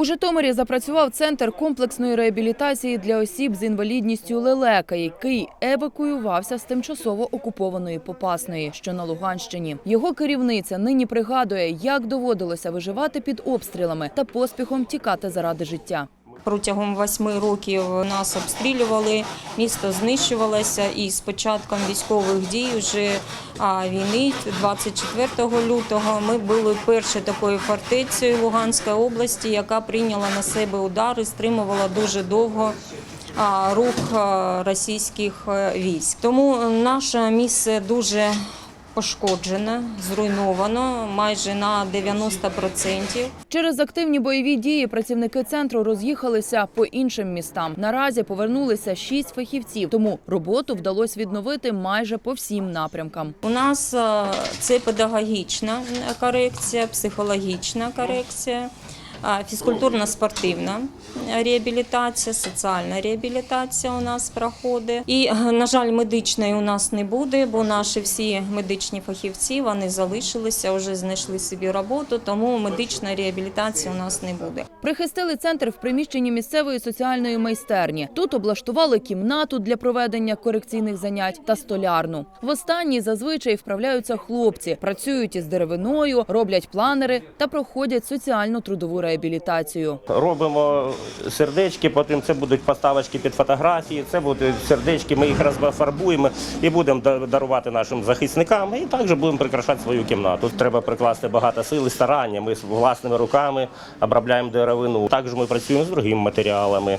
У Житомирі запрацював центр комплексної реабілітації для осіб з інвалідністю лелека, який евакуювався з тимчасово окупованої Попасної, що на Луганщині. Його керівниця нині пригадує, як доводилося виживати під обстрілами та поспіхом тікати заради життя. Протягом восьми років нас обстрілювали, місто знищувалося, і з початком військових дій вже війни, 24 лютого, ми були першою такою фортецею Луганської області, яка прийняла на себе удари, стримувала дуже довго. Рух російських е, військ. Тому наше місце дуже пошкоджене, зруйновано майже на 90%. Через активні бойові дії працівники центру роз'їхалися по іншим містам. Наразі повернулися шість фахівців, тому роботу вдалося відновити майже по всім напрямкам. У нас е, це педагогічна корекція, психологічна корекція, фізкультурно-спортивна реабілітація, соціальна реабілітація у нас проходить. І, на жаль, медичної у нас не буде, бо наші всі медичні фахівці вони залишилися, вже знайшли собі роботу, тому медична реабілітація у нас не буде. Прихистили центр в приміщенні місцевої соціальної майстерні. Тут облаштували кімнату для проведення корекційних занять та столярну. В останній зазвичай вправляються хлопці, працюють із деревиною, роблять планери та проходять реабілітацію. Робимо сердечки, потім це будуть поставочки під фотографії, це будуть сердечки, ми їх розфарбуємо і будемо дарувати нашим захисникам, і також будемо прикрашати свою кімнату. Треба прикласти багато сил і старання. Ми власними руками обробляємо деревину. Також ми працюємо з другими матеріалами.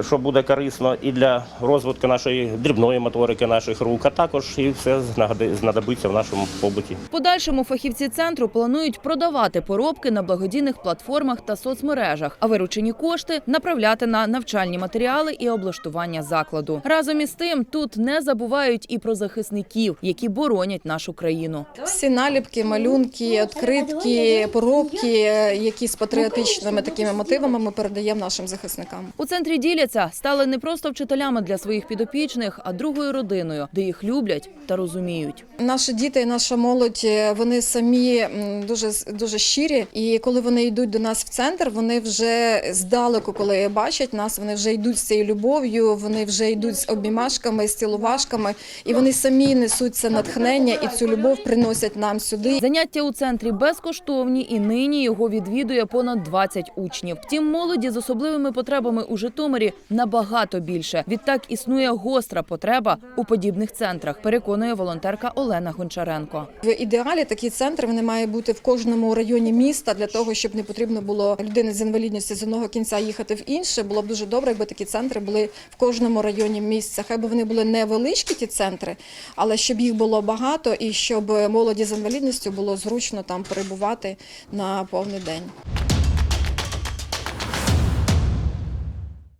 Що буде корисно і для розвитку нашої дрібної моторики наших рук, а також і все знагади- знадобиться в нашому побуті. В подальшому фахівці центру планують продавати поробки на благодійних платформах та соцмережах, а виручені кошти направляти на навчальні матеріали і облаштування закладу. Разом із тим тут не забувають і про захисників, які боронять нашу країну. Всі наліпки, малюнки, відкритки, поробки, які з патріотичними такими мотивами ми передаємо нашим захисникам. У центрі діляться стали не просто вчителями для своїх підопічних, а другою родиною, де їх люблять та розуміють. Наші діти і наша молодь е, вони самі дуже дуже щирі. І коли вони йдуть до нас в центр, вони вже здалеку, коли бачать нас, вони вже йдуть з цією любов'ю, вони вже йдуть з обіймашками, з цілувашками, і вони самі несуть це натхнення і цю любов приносять нам сюди. Заняття у центрі безкоштовні, і нині його відвідує понад 20 учнів. Втім, молоді з особливими потребами у Житомирі набагато більше. Відтак існує гостра потреба у подібних центрах. Переконує волонтерка Олена Гончаренко. В ідеалі такі центри вони мають бути в кожному районі міста для того, щоб не потрібно було людини з інвалідністю з одного кінця їхати в інше. Було б дуже добре, якби такі центри були в кожному районі місця. Хай би вони були невеличкі, ті центри, але щоб їх було багато і щоб молоді з інвалідністю було зручно там перебувати на повний день.